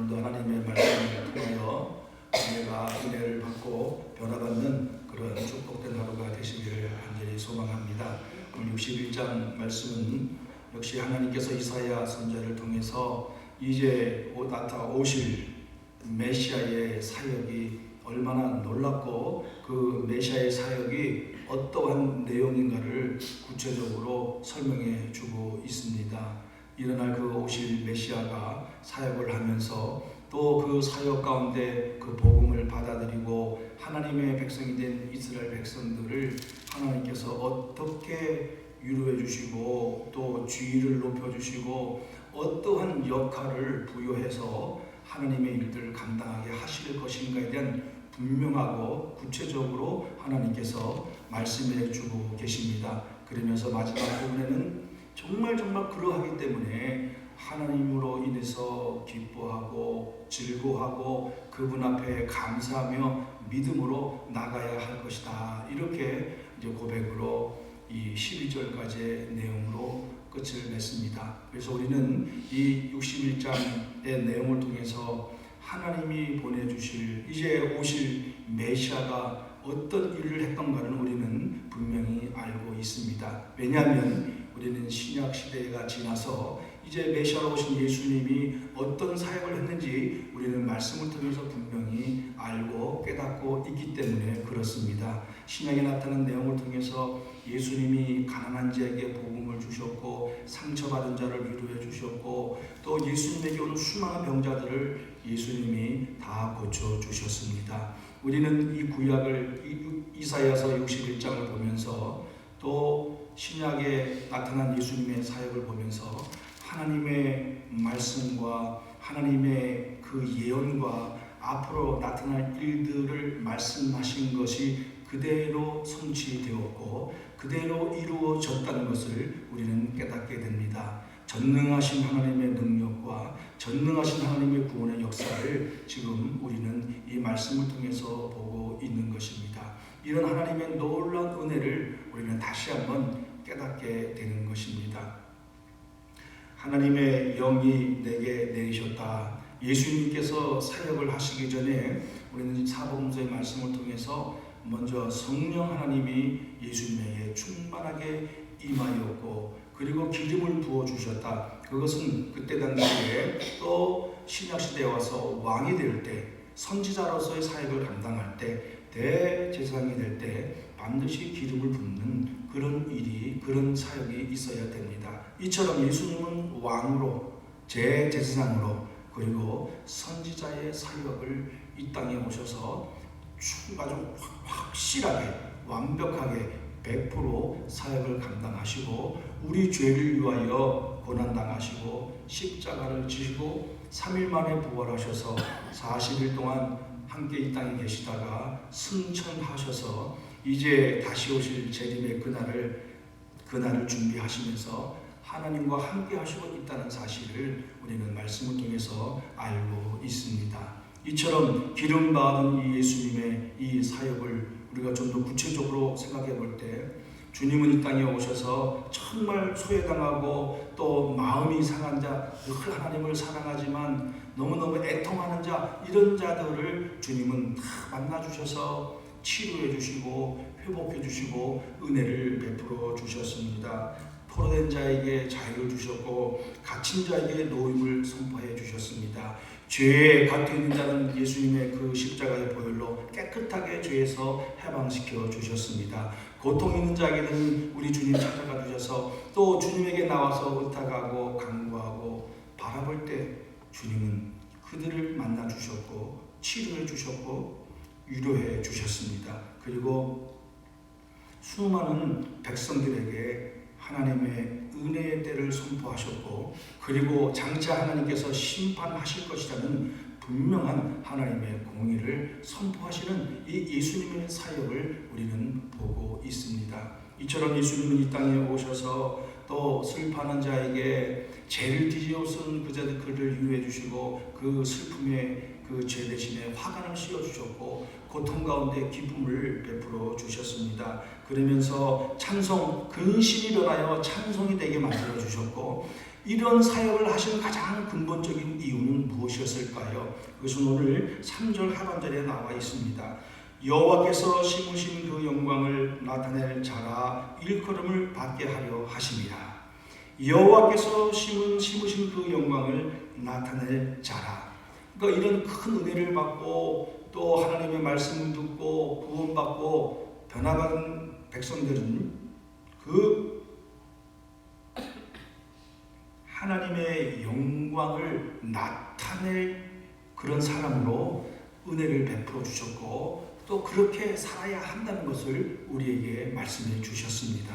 오늘도 하나님의 말씀을 통하여 내가 은혜를 받고 변화받는 그런 축복된 하루가 되시기를 간절히 소망합니다. 오늘 61장 말씀은 역시 하나님께서 이사야 선자를 통해서 이제 오- 나타 오실 메시아의 사역이 얼마나 놀랍고 그 메시아의 사역이 어떠한 내용인가를 구체적으로 설명해 주고 있습니다. 일어날 그 오실 메시아가 사역을 하면서 또 그 사역 가운데 그 복음을 받아들이고 하나님의 백성이 된 이스라엘 백성들을 하나님께서 어떻게 위로해 주시고 또 주의를 높여 주시고 어떠한 역할을 부여해서 하나님의 일들을 감당하게 하실 것인가에 대한 분명하고 구체적으로 하나님께서 말씀해 주고 계십니다. 그러면서 마지막 부분에는 정말 정말 그러하기 때문에 하나님으로 인해서 기뻐하고 즐거워하고 그분 앞에 감사하며 믿음으로 나가야 할 것이다. 이렇게 이제 고백으로 이 12절까지의 내용으로 끝을 맺습니다. 그래서 우리는 이 61장의 내용을 통해서 하나님이 보내주실 이제 오실 메시아가 어떤 일을 했던가는 우리는 분명히 알고 있습니다. 왜냐하면 우리는 신약 시대가 지나서 이제 메시아로 오신 예수님이 어떤 사역을 했는지 우리는 말씀을 통해서 분명히 알고 깨닫고 있기 때문에 그렇습니다. 신약에 나타난 내용을 통해서 예수님이 가난한 자에게 복음을 주셨고 상처받은 자를 위로해 주셨고 또 예수님에게 오는 수많은 병자들을 예수님이 다 고쳐 주셨습니다. 우리는 이 구약을 이- 이사야서 61장을 보면서 또 신약에 나타난 예수님의 사역을 보면서 하나님의 말씀과 하나님의 그 예언과 앞으로 나타날 일들을 말씀하신 것이 그대로 성취되었고 그대로 이루어졌다는 것을 우리는 깨닫게 됩니다. 전능하신 하나님의 능력과 전능하신 하나님의 구원의 역사를 지금 우리는 이 말씀을 통해서 보고 있는 것입니다. 이런 하나님의 놀라운 은혜를 우리는 다시 한번 깨닫게 되는 것입니다. 하나님의 영이 내게 내리셨다. 예수님께서 사역을 하시기 전에 우리는 사복음서의 말씀을 통해서 먼저 성령 하나님이 예수님에게 충만하게 임하였고 그리고 기름을 부어 주셨다. 그것은 그때 당시에 또 신약 시대에 와서 왕이 될 때 선지자로서의 사역을 감당할 때 대제사장이 될 때 반드시 기름을 붓는 그런 일이 그런 사역이 있어야 됩니다. 이처럼 예수님은 왕으로 제제사장으로 그리고 선지자의 사역을 이 땅에 오셔서 충- 아주 확- 확실하게 완벽하게 100% 사역을 감당하시고 우리 죄를 위하여 고난당하시고 십자가를 지시고 3일 만에 부활하셔서 40일 동안 함께 이 땅에 계시다가 승천하셔서 이제 다시 오실 재림의 그날을 그날을 준비하시면서 하나님과 함께 하시고 있다는 사실을 우리는 말씀을 통해서 알고 있습니다. 이처럼 기름 받은 이 예수님의 이 사역을 우리가 좀 더 구체적으로 생각해 볼 때 주님은 이 땅에 오셔서 정말 소외당하고 또 마음이 상한 자, 늘 하나님을 사랑하지만 너무너무 애통하는 자 이런 자들을 주님은 다 만나 주셔서 치료해 주시고 회복해 주시고 은혜를 베풀어 주셨습니다. 포로된 자에게 자유를 주셨고 갇힌 자에게 노임을 선포해 주셨습니다. 죄에 갇혀 있는 자는 예수님의 그 십자가의 보혈로 깨끗하게 죄에서 해방시켜 주셨습니다. 고통 있는 자에게는 우리 주님 찾아가 주셔서 또 주님에게 나와서 의탁하고 간구하고 바라볼 때 주님은 그들을 만나 주셨고 치료해 주셨고 위로해 주셨습니다. 그리고 수많은 백성들에게 하나님의 은혜의 때를 선포하셨고 그리고 장차 하나님께서 심판하실 것이라는 분명한 하나님의 공의를 선포하시는 이 예수님의 사역을 우리는 보고 있습니다. 이처럼 예수님은 이 땅에 오셔서 또 슬퍼하는 자에게 죄를 뒤집어쓴 그자들 그를 위로해 주시고 그 슬픔에 그죄 대신에 화관을 씌워 주셨고 고통 가운데 기쁨을 베풀어 주셨습니다. 그러면서 찬송 근심이 변하여 찬송이 되게 만들어 주셨고 이런 사역을 하신 가장 근본적인 이유는 무엇이었을까요? 그것은 오늘 3절 하반절에 나와 있습니다. 여호와께서 심으신 그 영광을 나타낼 자라 일컬음을 받게 하려 하심이라. 여호와께서 심은 심으신 그 영광을 나타낼 자라. 그러니까 이런 큰 은혜를 받고 또 하나님의 말씀을 듣고 구원받고 변화받은 백성들은 그 하나님의 영광을 나타낼 그런 사람으로 은혜를 베풀어 주셨고 또 그렇게 살아야 한다는 것을 우리에게 말씀해 주셨습니다.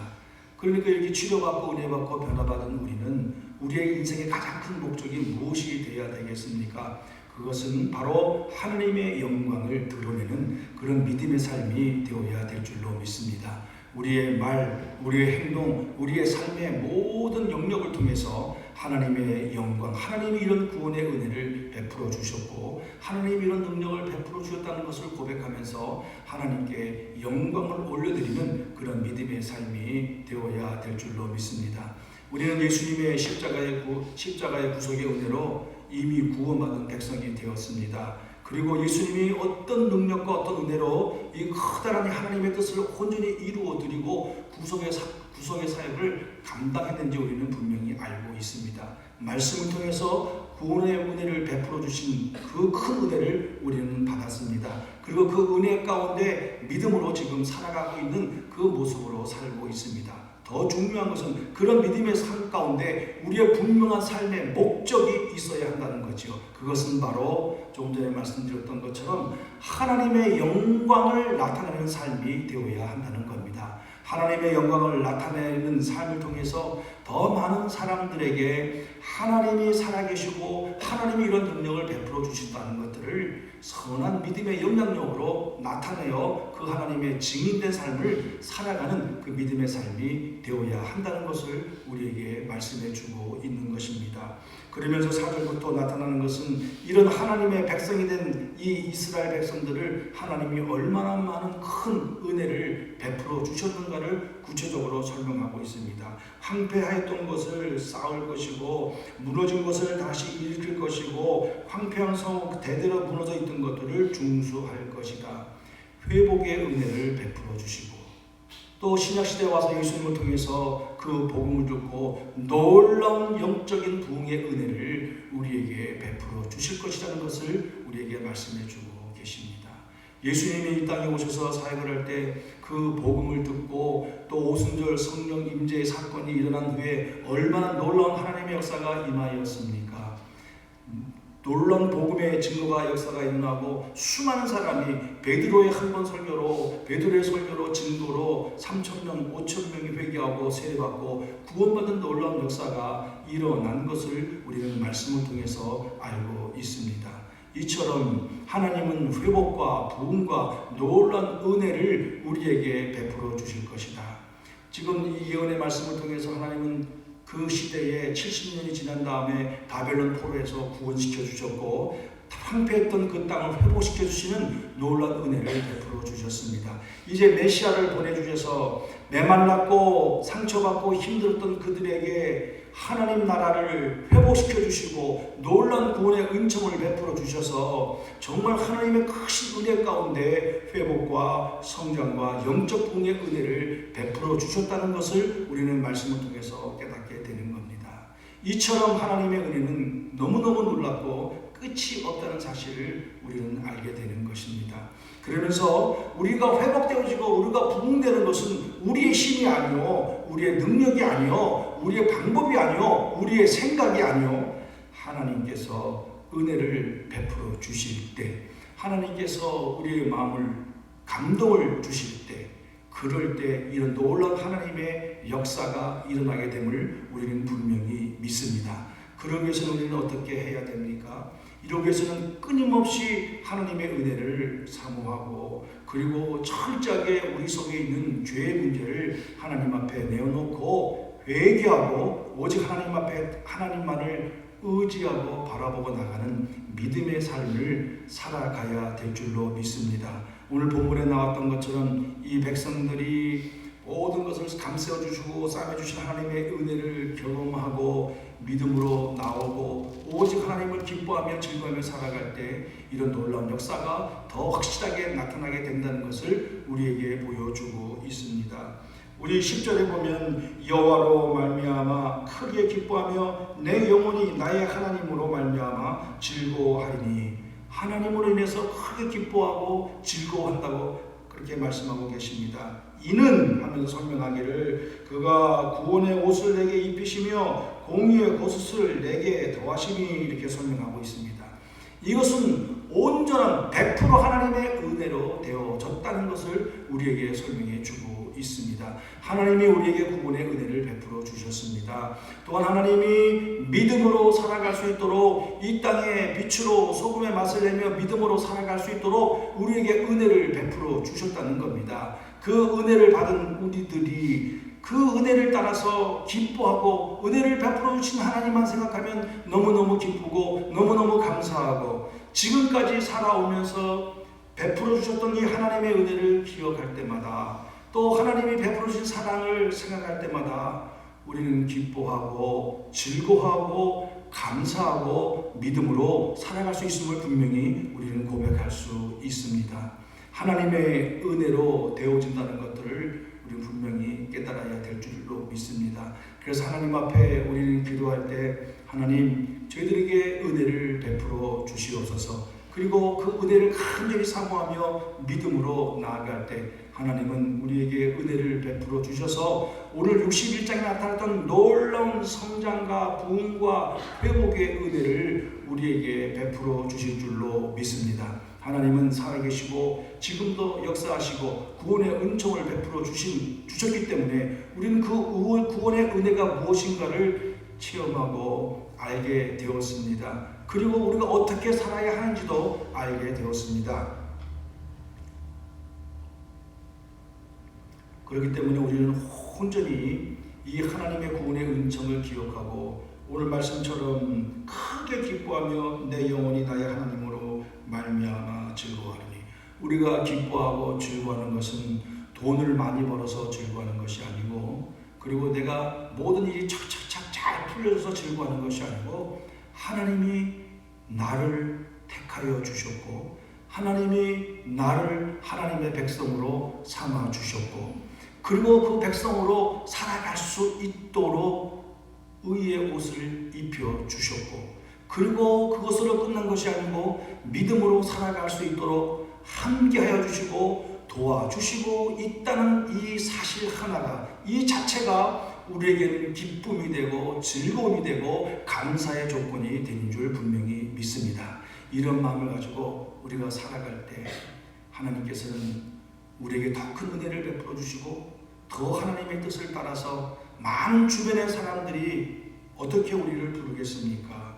그러니까 이렇게 치료받고 은혜받고 변화받은 우리는 우리의 인생의 가장 큰 목적이 무엇이 되어야 되겠습니까? 그것은 바로 하나님의 영광을 드러내는 그런 믿음의 삶이 되어야 될 줄로 믿습니다. 우리의 말, 우리의 행동, 우리의 삶의 모든 영역을 통해서 하나님의 영광, 하나님이 이런 구원의 은혜를 베풀어 주셨고 하나님이 이런 능력을 베풀어 주셨다는 것을 고백하면서 하나님께 영광을 올려드리는 그런 믿음의 삶이 되어야 될 줄로 믿습니다. 우리는 예수님의 십자가의 구, 십자가의 구속의 은혜로 이미 구원받은 백성이 되었습니다. 그리고 예수님이 어떤 능력과 어떤 은혜로 이 커다란 하나님의 뜻을 온전히 이루어 드리고 구속의 사, 구속의 사역을 감당했는지 우리는 분명히 알고 있습니다. 말씀을 통해서 구원의 은혜를 베풀어 주신 그 큰 은혜를 우리는 받았습니다. 그리고 그 은혜 가운데 믿음으로 지금 살아가고 있는 그 모습으로 살고 있습니다. 더 중요한 것은 그런 믿음의 삶 가운데 우리의 분명한 삶의 목적이 있어야 한다는 거죠. 그것은 바로 조금 전에 말씀드렸던 것처럼 하나님의 영광을 나타내는 삶이 되어야 한다는 겁니다. 하나님의 영광을 나타내는 삶을 통해서 더 많은 사람들에게 하나님이 살아계시고 하나님이 이런 능력을 베풀어 주신다는 것들을 선한 믿음의 영향력으로 나타내어 그 하나님의 증인된 삶을 살아가는 그 믿음의 삶이 되어야 한다는 것을 우리에게 말씀해 주고 있는 것입니다. 그러면서 사절부터 나타나는 것은 이런 하나님의 백성이 된 이 이스라엘 백성들을 하나님이 얼마나 많은 큰 은혜를 베풀어 주셨는가를 구체적으로 설명하고 있습니다. 황폐하였던 것을 쌓을 것이고 무너진 것을 다시 일으킬 것이고 황폐한 성 대대로 무너져 있던 것들을 중수할 것이다. 회복의 은혜를 베풀어 주시고 또 신약 시대에 와서 예수님을 통해서 그 복음을 듣고 놀라운 영적인 부흥의 은혜를 우리에게 베풀어 주실 것이라는 것을 우리에게 말씀해 주고 계십니다. 예수님이 이 땅에 오셔서 사역을 할 때 그 복음을 듣고 또 오순절 성령 임재의 사건이 일어난 후에 얼마나 놀라운 하나님의 역사가 임하였습니까? 놀라운 복음의 증거가 역사가 일어나고 수많은 사람이 베드로의 한 번 설교로 베드로의 설교로 증거로 3천 명, 5천 명이 회개하고 세례받고 구원받은 놀라운 역사가 일어난 것을 우리는 말씀을 통해서 알고 있습니다. 이처럼 하나님은 회복과 부흥과 놀라운 은혜를 우리에게 베풀어 주실 것이다. 지금 이 예언의 말씀을 통해서 하나님은 그 시대에 70년이 지난 다음에 바벨론 포로에서 구원시켜 주셨고 황폐했던 그 땅을 회복시켜 주시는 놀라운 은혜를 베풀어 주셨습니다. 이제 메시아를 보내 주셔서 메말랐고 상처받고 힘들었던 그들에게 하나님 나라를 회복시켜 주시고 놀라운 구원의 은총을 베풀어 주셔서 정말 하나님의 크신 은혜 가운데 회복과 성장과 영적 부흥의 은혜를 베풀어 주셨다는 것을 우리는 말씀을 통해서 깨닫게 되는 겁니다. 이처럼 하나님의 은혜는 너무너무 놀랍고 끝이 없다는 사실을 우리는 알게 되는 것입니다. 그러면서 우리가 회복되어지고 우리가 부흥되는 것은 우리의 힘이 아니요, 우리의 능력이 아니요, 우리의 방법이 아니요, 우리의 생각이 아니요, 하나님께서 은혜를 베풀어 주실 때, 하나님께서 우리의 마음을 감동을 주실 때, 그럴 때 이런 놀라운 하나님의 역사가 일어나게 됨을 우리는 분명히 믿습니다. 그러기 위해서는 우리는 어떻게 해야 됩니까? 이러기 위해서는 끊임없이 하나님의 은혜를 사모하고 그리고 철저하게 우리 속에 있는 죄의 문제를 하나님 앞에 내어놓고 회개하고 오직 하나님 앞에 하나님만을 의지하고 바라보고 나가는 믿음의 삶을 살아가야 될 줄로 믿습니다. 오늘 본문에 나왔던 것처럼 이 백성들이 모든 것을 감싸 주시고 싸매 주신 하나님의 은혜를 경험하고 믿음으로 나오고 오직 하나님을 기뻐하며 즐거워하며 살아갈 때 이런 놀라운 역사가 더 확실하게 나타나게 된다는 것을 우리에게 보여주고 있습니다. 우리 10절에 보면 여호와로 말미암아 크게 기뻐하며 내 영혼이 나의 하나님으로 말미암아 즐거워하리니 하나님으로 인해서 크게 기뻐하고 즐거워한다고 그렇게 말씀하고 계십니다. 이는 하면서 설명하기를 그가 구원의 옷을 내게 입히시며 공의의 고수를 내게 더하심이 이렇게 설명하고 있습니다. 이것은 온전한 100% 하나님의 은혜로 되어졌다는 것을 우리에게 설명해 주고 있습니다. 하나님이 우리에게 구원의 은혜를 베풀어 주셨습니다. 또한 하나님이 믿음으로 살아갈 수 있도록 이 땅에 빛으로 소금의 맛을 내며 믿음으로 살아갈 수 있도록 우리에게 은혜를 베풀어 주셨다는 겁니다. 그 은혜를 받은 우리들이 그 은혜를 따라서 기뻐하고 은혜를 베풀어 주신 하나님만 생각하면 너무너무 기쁘고 너무너무 감사하고 지금까지 살아오면서 베풀어 주셨던 이 하나님의 은혜를 기억할 때마다 또 하나님이 베풀어 주신 사랑을 생각할 때마다 우리는 기뻐하고 즐거워하고 감사하고 믿음으로 살아갈 수 있음을 분명히 우리는 고백할 수 있습니다. 하나님의 은혜로 되어진다는 것들을 우리는 분명히 깨달아야 될 줄로 믿습니다. 그래서 하나님 앞에 우리는 기도할 때 하나님 저희들에게 은혜를 베풀어 주시옵소서. 그리고 그 은혜를 간절히 사모하며 믿음으로 나아갈 때 하나님은 우리에게 은혜를 베풀어 주셔서 오늘 61장에 나타났던 놀라운 성장과 부흥과 회복의 은혜를 우리에게 베풀어 주실 줄로 믿습니다. 하나님은 살아계시고 지금도 역사하시고 구원의 은총을 베풀어 주신 주셨기 때문에 우리는 그 구원의 은혜가 무엇인가를 체험하고 알게 되었습니다. 그리고 우리가 어떻게 살아야 하는지도 알게 되었습니다. 그렇기 때문에 우리는 온전히 이 하나님의 구원의 은총을 기억하고 오늘 말씀처럼 크게 기뻐하며 내 영혼이 나의 하나님으로 말미암아 즐거워하리니 우리가 기뻐하고 즐거워하는 것은 돈을 많이 벌어서 즐거워하는 것이 아니고 그리고 내가 모든 일이 착착착 잘 풀려져서 즐거워하는 것이 아니고 하나님이 나를 택하여 주셨고 하나님이 나를 하나님의 백성으로 삼아 주셨고 그리고 그 백성으로 살아갈 수 있도록 의의 옷을 입혀 주셨고 그리고 그것으로 끝난 것이 아니고 믿음으로 살아갈 수 있도록 함께하여 주시고 도와주시고 있다는 이 사실 하나가 이 자체가 우리에게는 기쁨이 되고 즐거움이 되고 감사의 조건이 되는 줄 분명히 믿습니다. 이런 마음을 가지고 우리가 살아갈 때 하나님께서는 우리에게 더 큰 은혜를 베풀어 주시고 더 하나님의 뜻을 따라서 많은 주변의 사람들이 어떻게 우리를 부르겠습니까?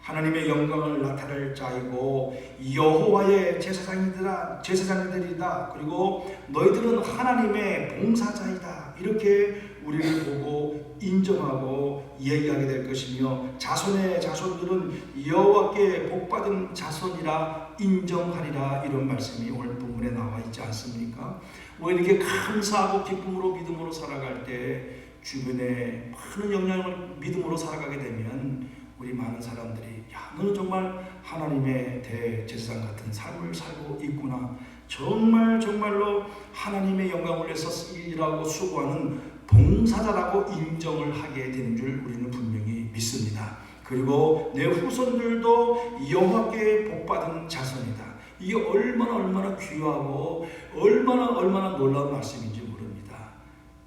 하나님의 영광을 나타낼 자이고 여호와의 제사장이들아 제사장들이다. 그리고 너희들은 하나님의 봉사자이다. 이렇게 우리를 보고 인정하고 얘기하게 될 것이며 자손의 자손들은 여호와께 복받은 자손이라 인정하리라 이런 말씀이 오늘 본문에 나와 있지 않습니까? 왜 이렇게 감사하고 기쁨으로 믿음으로 살아갈 때 주변에 많은 영향을 믿음으로 살아가게 되면 우리 많은 사람들이 야 너는 정말 하나님의 대제사장 같은 삶을 살고 있구나 정말 정말로 하나님의 영광을 위해서 일하고 수고하는 봉사자라고 인정을 하게 되는 줄 우리는 분명히 믿습니다. 그리고 내 후손들도 여호와께 복받은 자손이다. 이게 얼마나 얼마나 귀하고 얼마나 얼마나 놀라운 말씀인지 모릅니다.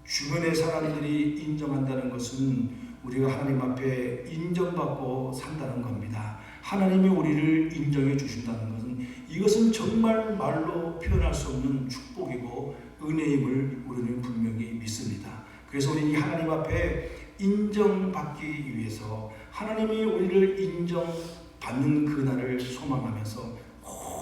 주변의 사람들이 인정한다는 것은 우리가 하나님 앞에 인정받고 산다는 겁니다. 하나님이 우리를 인정해 주신다는 것은 이것은 정말 말로 표현할 수 없는 축복이고 은혜임을 우리는 분명히 믿습니다. 그래서 우리는 하나님 앞에 인정받기 위해서 하나님이 우리를 인정받는 그날을 소망하면서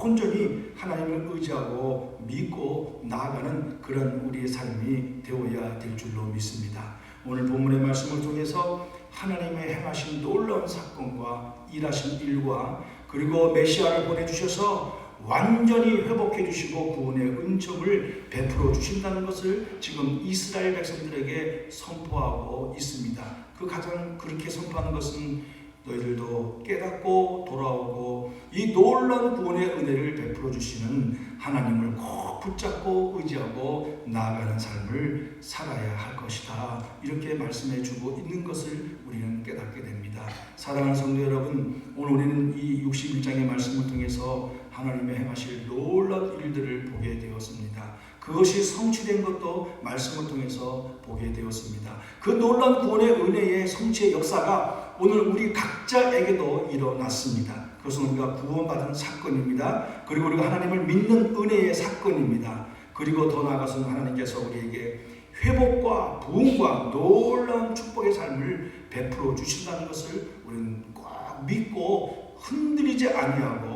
온전히 하나님을 의지하고 믿고 나아가는 그런 우리의 삶이 되어야 될 줄로 믿습니다. 오늘 본문의 말씀을 통해서 하나님의 행하신 놀라운 사건과 일하신 일과 그리고 메시아를 보내주셔서 완전히 회복해 주시고 구원의 은총을 베풀어 주신다는 것을 지금 이스라엘 백성들에게 선포하고 있습니다. 그 가장 그렇게 선포하는 것은 너희들도 깨닫고 돌아오고 이 놀라운 구원의 은혜를 베풀어 주시는 하나님을 꼭 붙잡고 의지하고 나아가는 삶을 살아야 할 것이다. 이렇게 말씀해 주고 있는 것을 우리는 깨닫게 됩니다. 사랑하는 성도 여러분, 오늘 우리는 이 61장의 말씀을 통해서 하나님의 행하실 놀라운 일들을 보게 되었습니다. 그것이 성취된 것도 말씀을 통해서 보게 되었습니다. 그 놀라운 구원의 은혜의 성취의 역사가 오늘 우리 각자에게도 일어났습니다. 그것은 우리가 구원받은 사건입니다. 그리고 우리가 하나님을 믿는 은혜의 사건입니다. 그리고 더 나아가서는 하나님께서 우리에게 회복과 부흥과 놀라운 축복의 삶을 베풀어 주신다는 것을 우리는 꼭 믿고 흔들리지 아니하고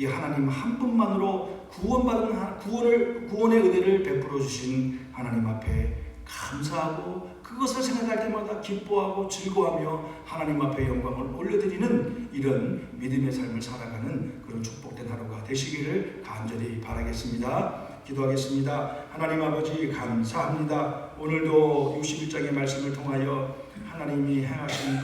이 하나님 한 분만으로 구원받은 하- 구원을 구원의 은혜를 베풀어 주신 하나님 앞에 감사하고 그것을 생각할 때마다 기뻐하고 즐거워하며 하나님 앞에 영광을 올려드리는 이런 믿음의 삶을 살아가는 그런 축복된 하루가 되시기를 간절히 바라겠습니다. 기도하겠습니다. 하나님 아버지 감사합니다. 오늘도 61장의 말씀을 통하여 하나님이 행하신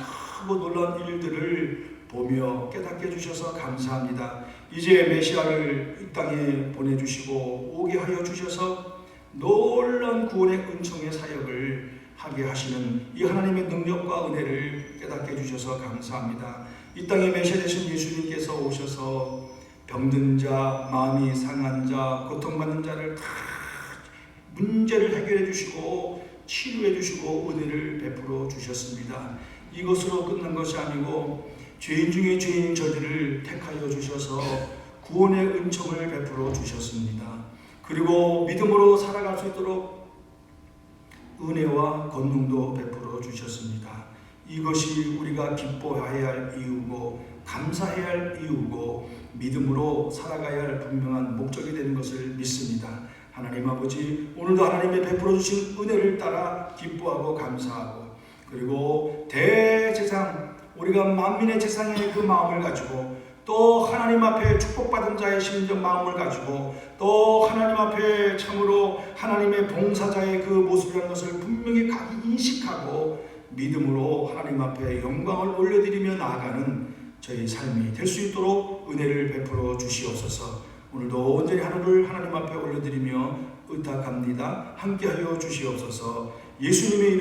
크고 놀라운 일들을 보며 깨닫게 해주셔서 감사합니다. 이제 메시아를 이 땅에 보내주시고 오게 하여 주셔서 놀라운 구원의 은총의 사역을 하게 하시는 이 하나님의 능력과 은혜를 깨닫게 해주셔서 감사합니다. 이 땅에 메시아 되신 예수님께서 오셔서 병든 자, 마음이 상한 자, 고통받는 자를 다 문제를 해결해 주시고 치료해 주시고 은혜를 베풀어 주셨습니다. 이것으로 끝난 것이 아니고 죄인 중에 죄인 저들을 택하여 주셔서 구원의 은총을 베풀어 주셨습니다. 그리고 믿음으로 살아갈 수 있도록 은혜와 권능도 베풀어 주셨습니다. 이것이 우리가 기뻐해야 할 이유고 감사해야 할 이유고 믿음으로 살아가야 할 분명한 목적이 되는 것을 믿습니다. 하나님 아버지 오늘도 하나님의 베풀어 주신 은혜를 따라 기뻐하고 감사하고 그리고 대제상 우리가 만민의 재상의 그 마음을 가지고 또 하나님 앞에 축복받은 자의 심정 마음을 가지고 또 하나님 앞에 참으로 하나님의 봉사자의 그 모습이라는 것을 분명히 각이 인식하고 믿음으로 하나님 앞에 영광을 올려드리며 나아가는 저희 삶이 될 수 있도록 은혜를 베풀어 주시옵소서. 오늘도 온전히 하루를 하나님 앞에 올려드리며 의탁합니다. 함께하여 주시옵소서. 예수님의 이름